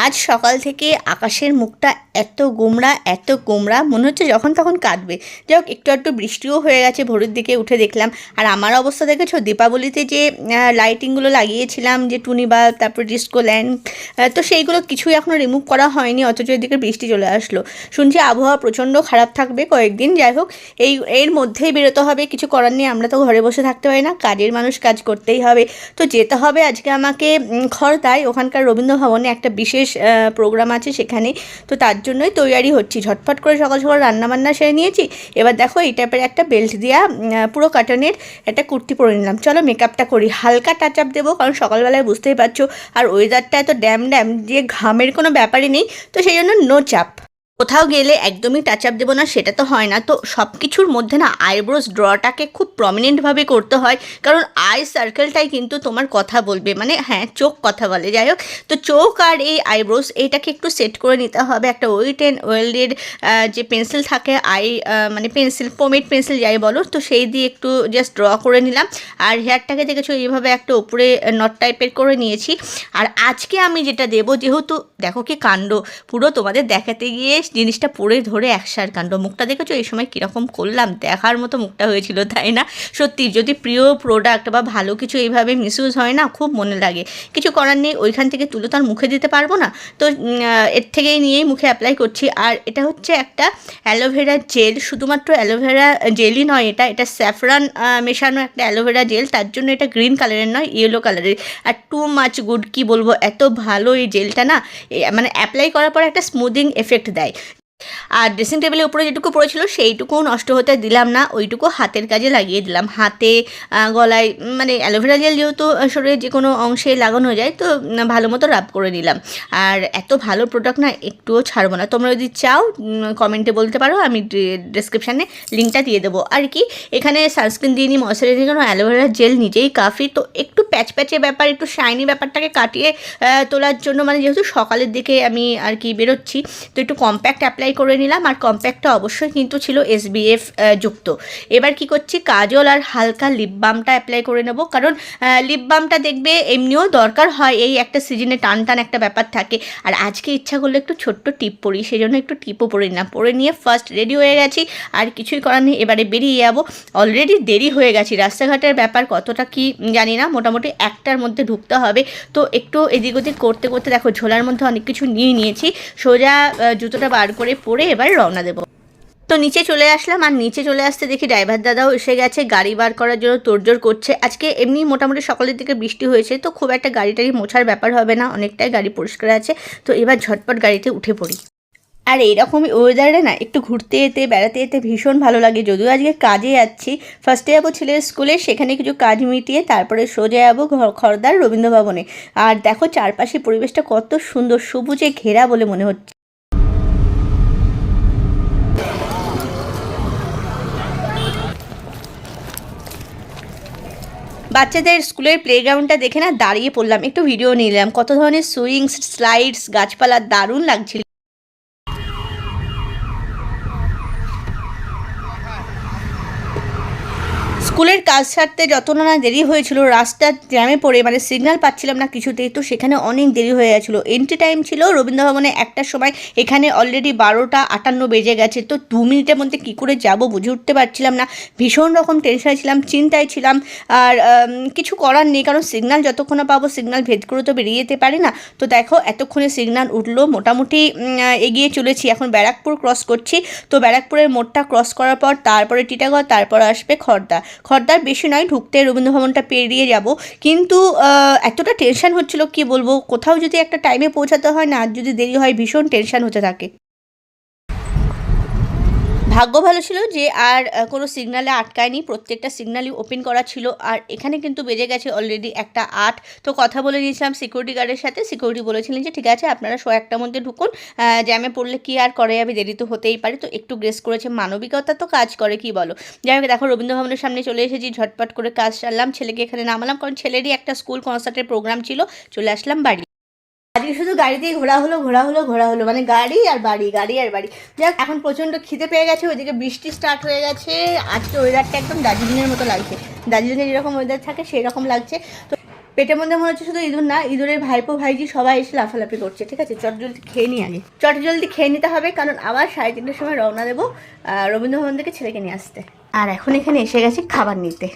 আজ সকাল থেকে আকাশের মুখটা এত গোমরা এত গোমরা মনে হচ্ছে যখন তখন কাটবে যাই হোক, একটু একটু বৃষ্টিও হয়ে গেছে, ভোরের দিকে উঠে দেখলাম। আর আমার অবস্থা দেখেছ? দীপাবলিতে যে লাইটিংগুলো লাগিয়েছিলাম, যে টুনি বাল্ব তারপর ডিস্কো ল্যাম্প তো সেইগুলো কিছুই এখনও রিমুভ করা হয়নি, অথচ এদিকে বৃষ্টি চলে আসলো। শুনছি আবহাওয়া প্রচণ্ড খারাপ থাকবে কয়েকদিন, যাই হোক, এই, এর মধ্যেই বেরোতে হবে, কিছু করার নেই, আমরা তো ঘরে বসে থাকতে পারি না, কাজের মানুষ কাজ করতেই হবে। তো যেতে হবে আজকে আমাকে খড়দায় ওখানকার রবীন্দ্র ভবনে একটা বিশেষ প্রোগ্রাম আছে সেখানে। তো তার জন্যই তৈয়ারি হচ্ছি। ঝটফট করে সকাল সকাল রান্নাবান্না সেরে নিয়েছি। এবার দেখো এই টাইপের একটা বেল্ট দেওয়া পুরো কাটনের একটা কুর্তি পরে নিলাম। চলো মেকআপটা করি। হালকা টাচ আপ দেবো, কারণ সকালবেলায় বুঝতেই পারছ, আর ওয়েদারটা এত ড্যাম ড্যাম যে ঘামের কোনো ব্যাপারই নেই। তো সেই জন্য নো চাপ কোথাও গেলে একদমই টাচ আপ দেবো না, সেটা তো হয় না। তো সব কিছুর মধ্যে না আইব্রোস ড্রটাকে খুব প্রমিনেন্টভাবে করতে হয়, কারণ আই সার্কেলটাই কিন্তু তোমার কথা বলবে। মানে হ্যাঁ চোখ কথা বলে, যাই হোক। তো চোখ আর এই আইব্রোস এইটাকে একটু সেট করে নিতে হবে। একটা ওয়েট অ্যান্ড ওয়েল্ডের যে পেন্সিল থাকে আই মানে পেন্সিল পোমেট পেন্সিল যাই বলো, তো সেই দিয়ে একটু জাস্ট ড্র করে নিলাম। আর হেয়ারটাকে দেখেছ, এইভাবে একটা উপরে নট টাইপের করে নিয়েছি। আর আজকে আমি যেটা দেবো, যেহেতু দেখো কি কাণ্ড, পুরো তোমাদের দেখাতে গিয়ে জিনিসটা পরে ধরে একসার কাণ্ড। মুখটা দেখেছ? এই সময় কীরকম করলাম? দেখার মতো মুখটা হয়েছিল, তাই না? সত্যি, যদি প্রিয় প্রোডাক্ট বা ভালো কিছু এইভাবে মিসইউজ হয় না, খুব মনে লাগে। কিছু করার নেই, ওইখান থেকে তুলে তো আর মুখে দিতে পারব না। তো এর থেকেই নিয়েই মুখে অ্যাপ্লাই করছি। আর এটা হচ্ছে একটা অ্যালোভেরা জেল শুধুমাত্র অ্যালোভেরা জেলই নয়, এটা এটা স্যাফরান মেশানো একটা অ্যালোভেরা জেল তার জন্য এটা গ্রিন কালারের নয় ইয়েলো কালারের আর টু মাচ গুড কি বলব? এত ভালো এই জেলটা না মানে অ্যাপ্লাই করার পর একটা স্মুদিং এফেক্ট দেয়। আর ড্রেসিং টেবিলের উপরে যেটুকু পড়েছিল সেইটুকু নষ্ট হতে দিলাম না, ওইটুকু হাতের কাজে লাগিয়ে দিলাম। হাতে গলায় মানে অ্যালোভেরা জেল যেহেতু শরীরের যে কোনো অংশে লাগানো যায়, তো ভালো মতো রাব করে নিলাম। আর এত ভালো প্রোডাক্ট না, একটুও ছাড়বো না। তোমরা যদি চাও কমেন্টে বলতে পারো, আমি ডিসক্রিপশানে লিঙ্কটা দিয়ে দেবো। আর কি, এখানে সানস্ক্রিন দিয়ে নিই ময়শ্চারাইজিং কারণ অ্যালোভেরা জেল নিজেই কাফি, তো একটু প্যাচ প্যাচে ব্যাপার, একটু শাইনি ব্যাপারটাকে কাটিয়ে তোলার জন্য মানে যেহেতু সকালের দিকে আমি আর কি বেরোচ্ছি, তো একটু কম্প্যাক্ট অ্যাপ্লাই করে নিলাম আর কম্প্যাক্টটা অবশ্যই কিন্তু ছিল এসবিএফ যুক্ত। এবার কি করছি? কাজল আর হালকা লিপ বামটা অ্যাপ্লাই করে নেব। কারণ লিপ বামটা দেখবে এমনিও দরকার হয়, এই একটা সিজনে টান টান একটা ব্যাপার থাকে। আর আজকে ইচ্ছা করলে একটু ছোট্ট টিপ পরি সেই জন্য একটু টিপও পরে নিলাম পরে নিয়ে ফার্স্ট রেডি হয়ে গেছি, আর কিছুই করার নেই। এবারে বেরিয়ে যাব। অলরেডি দেরি হয়ে গেছি। রাস্তাঘাটের ব্যাপার কতটা কি জানি না, মোটামুটি একটার মধ্যে ঢুকতে হবে। তো একটু এদিক ওদিক করতে করতে দেখো, ঝোলার মধ্যে অনেক কিছু নিয়ে নিয়েছি। সোজা জুতোটা বার করে পরে এবার রওনা দেবো। তো নিচে চলে আসলাম আর নিচে চলে আসতে দেখি ড্রাইভার দাদাও এসে গেছে, গাড়ি বার করার জন্য তোড়জোড় করছে। আজকে এমনি মোটামুটি সকালের দিকে বৃষ্টি হয়েছে, তো খুব একটা গাড়ি টাড়ি মোছার ব্যাপার হবে না, অনেকটাই গাড়ি পরিষ্কার আছে। তো এবার ঝটপট গাড়িতে উঠে পড়ি। আর এইরকমই ওয়েদারে না একটু ঘুরতে যেতে বেড়াতে যেতে ভীষণ ভালো লাগে। যদিও আজকে কাজে যাচ্ছি ফার্স্টে যাব ছেলের স্কুলে সেখানে কিছু কাজ মিটিয়ে তারপরে সোজা যাব খড়দার রবীন্দ্র ভবনে আর দেখো চারপাশে পরিবেশটা কত সুন্দর, সবুজে ঘেরা বলে মনে হচ্ছে। বাচ্চাদের স্কুলের প্লেগ্রাউন্ডটা দেখে না দাঁড়িয়ে পড়লাম। একটু ভিডিও নিলাম। কত ধরনের সুইংস স্লাইডস গাছপালা দারুণ লাগছিল। স্কুলের কাজ সারতে যত না দেরি হয়েছিল রাস্তার জ্যামে পড়ে মানে সিগন্যাল পাচ্ছিলাম না কিছুতেই। তো সেখানে অনেক দেরি হয়ে গেছিল। এন্ট্রি টাইম ছিল রবীন্দ্র ভবনে একটার সময়। এখানে অলরেডি বারোটা আটান্ন বেজে গেছে। তো দু মিনিটের মধ্যে কী করে যাব বুঝে উঠতে পারছিলাম না। ভীষণ রকম টেনশনে ছিলাম, চিন্তায় ছিলাম। আর কিছু করার নেই। কারণ সিগন্যাল যতক্ষণ পাবো সিগন্যাল ভেদ করে তো বেরিয়ে যেতে পারি না। তো দেখো, এতক্ষণে সিগন্যাল উঠল। মোটামুটি এগিয়ে চলেছি। এখন ব্যারাকপুর ক্রস করছি। তো ব্যারাকপুরের মোড়টা ক্রস করার পর, তারপরে টিটাগড়, তারপর আসবে খড়দা খড়দার বেশি নয়, ঢুকতে রবীন্দ্রভবনটা পেরিয়ে যাব। কিন্তু এতটা টেনশান হচ্ছিল, কি বলব? কোথাও যদি একটা টাইমে পৌঁছাতে হয় না, আর যদি দেরি হয়, ভীষণ টেনশান হতে থাকে। ভাগ্য ভালো ছিল যে আর কোনো সিগনালে আটকায়নি। প্রত্যেকটা সিগনালই ওপেন করা ছিল। আর এখানে কিন্তু বেজে গেছে অলরেডি একটা আট। তো কথা বলে নিয়েছিলাম সিকিউরিটি গার্ডের সাথে। সিকিউরিটি বলেছিলেন যে, ঠিক আছে, আপনারা শো একটার মধ্যে ঢুকুন। জ্যামে পড়লে কি আর করে? যাবে দেরি তো হতেই পারে। তো একটু গ্রেস করেছে। মানবিকতা তো কাজ করে, কি বলো? যাই হোক, দেখো রবীন্দ্র ভবনের সামনে চলে এসেছি। ঝটপট করে কাজ সারলাম। ছেলেকে এখানে নামালাম। কারণ ছেলেরই একটা স্কুল কনসার্টের প্রোগ্রাম ছিল। চলে আসলাম বাড়ি। আজকে শুধু গাড়িতেই ঘোরা হলো ঘোরা হলো ঘোরা হলো। মানে গাড়ি আর বাড়ি গাড়ি আর বাড়ি। যাক এখন প্রচণ্ড খিদে পেয়ে গেছে ওইদিকে বৃষ্টি স্টার্ট হয়ে গেছে। আজকে ওয়েদারটা একদম দার্জিলিংয়ের মতো লাগছে। দার্জিলিংয়ে যেরকম ওয়েদার থাকে সেই রকম লাগছে। তো পেটের মধ্যে মনে হচ্ছে শুধু ইঁদুর না ইঁদুরের ভাইপো ভাইজি সবাই এসে লাফালাফি করছে ঠিক আছে? চট জলদি খেয়ে নিই আগে। চট জলদি খেয়ে নিতে হবে কারণ আবার সাড়ে তিনটের সময় রওনা দেবো আহ, রবীন্দ্রভবন থেকে ছেলেকে নিয়ে আসতে। আর এখন এখানে এসে গেছি খাবার নিতে।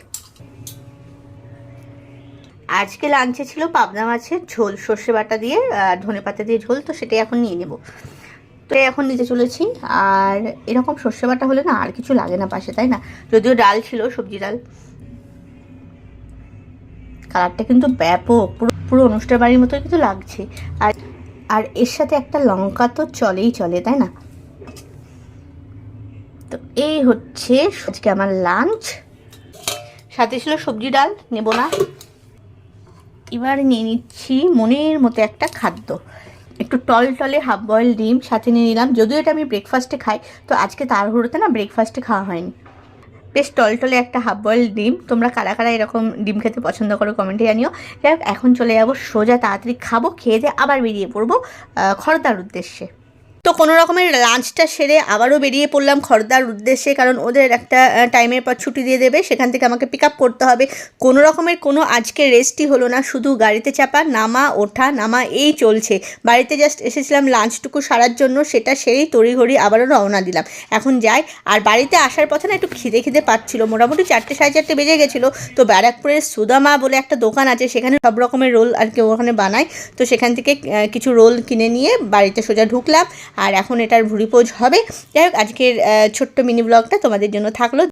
আজকে লাঞ্চে ছিল পাবনা মাছের ঝোল, সর্ষে বাটা দিয়ে ধনে পাতা দিয়ে ঝোল, তো সেটাই এখন নিয়ে নেব। তো এখন নিতে চলেছি। আর এরকম সর্ষে বাটা হলে না আর কিছু লাগে না পাশে, তাই না? যদিও ডাল ছিল, সবজি ডাল। কালারটা কিন্তু ব্যাপক, পুরো পুরো অনুষ্ঠান বাড়ির মতো কিন্তু লাগছে। আর আর এর সাথে একটা লঙ্কা তো চলেই চলে, তাই না? তো এই হচ্ছে আজকে আমার লাঞ্চ সাথে ছিল সবজি ডাল, নেব না। এবার নিয়ে নিচ্ছি মনের মতো একটা খাদ্য। একটু টল টলে হাফ বয়েল ডিম, সাথে নিয়ে নিলাম। যদিও এটা আমি ব্রেকফাস্টে খাই, তো আজকে তাড়াহুড়োতে না ব্রেকফাস্টে খাওয়া হয়নি। বেশ টলটলে একটা হাফ বয়েল ডিম। তোমরা কারা কারা এরকম ডিম খেতে পছন্দ করো কমেন্টে জানিও। এখন চলে যাব, সোজা তাড়াতাড়ি খাব, খেয়ে দিয়ে আবার বেরিয়ে পড়ব খড়দার উদ্দেশ্যে। তো কোনো রকমের লাঞ্চটা সেরে আবারও বেরিয়ে পড়লাম খড়দার উদ্দেশ্যে, কারণ ওদের একটা টাইমের পর ছুটি দিয়ে দেবে, সেখান থেকে আমাকে পিক আপ করতে হবে। কোনো রকমের কোনো আজকে রেস্টই হলো না, শুধু গাড়িতে চাপা, নামা, ওঠা, নামা, এই চলছে। বাড়িতে জাস্ট এসেছিলাম লাঞ্চটুকু সারার জন্য, সেটা সেরেই তড়িঘড়ি আবারও রওনা দিলাম। এখন যাই, আর বাড়িতে আসার পথে না একটু খিদে খিদে পাচ্ছিল। মোটামুটি চারটে সাড়ে চারটে বেজে গেছিল। তো ব্যারাকপুরের সুদামা বলে একটা দোকান আছে, সেখানে সব রকমের রোল আর কি ওখানে বানায় তো সেখান থেকে কিছু রোল কিনে নিয়ে বাড়িতে সোজা ঢুকলাম। আর এখন এটার ভুড়ি পোজ হবে। যাই হোক, আজকের ছোট্ট মিনি ব্লগটা তোমাদের জন্য থাকল।